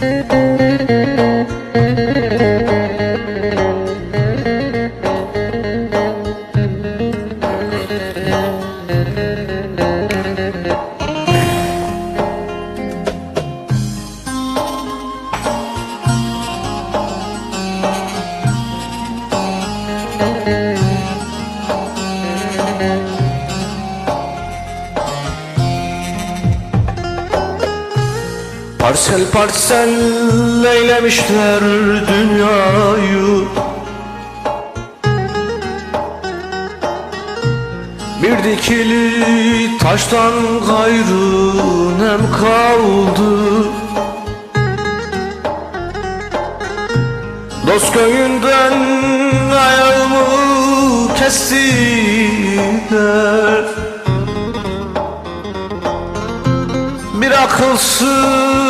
Müzik Parsel parsel eylemişler dünyayı. Bir dikili taştan gayrı nem kaldı. Dost köyünden ayağımı kestiler. Bir akılsız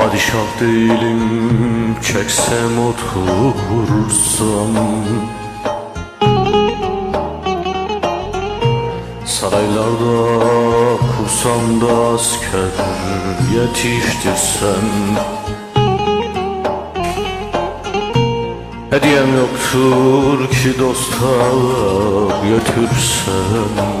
Padişah değilim çeksem otursam Saraylarda kursam asker yetiştirsem Hediyem yoktur ki dosta götürsem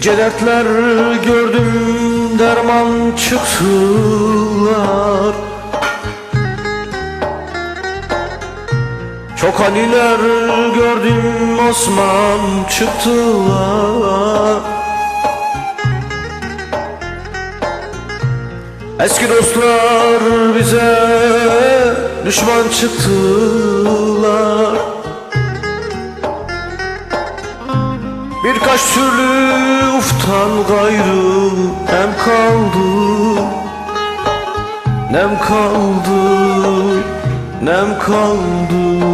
Nice dertler gördüm derman çıktılar Çok haliler gördüm Osman çıktılar. Eski dostlar bize düşman çıktılar Birkaç türlü uftan gayrı nem kaldı. Nem kaldı, nem kaldı.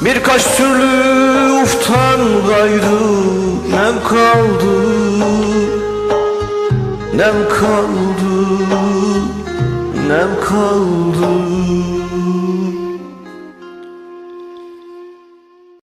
Birkaç türlü uftan gayrı nem kaldı. Nem kaldı, nem kaldı